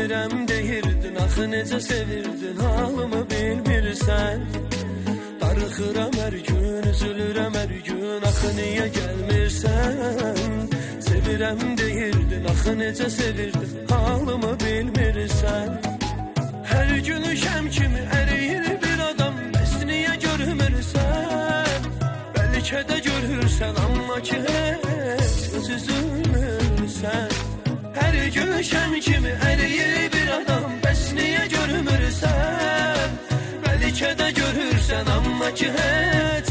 Sevirəm deyirdin, axı necə sevirdin Halımı bilmirsən Darıxıram hər gün, üzülürəm hər gün Axı niyə gəlmirsən. Sevirəm deyirdin, axı necə sevirdin Halımı bilmirsən Hər gün şəm kimi əriyir bir adam Bəs niyə görmürsən? Bəlkə də görürsən amma ki heç Şəm kimi əriyir bir adam. Bəs niyə görmürsən Bəlkə də görürsən amma ki heç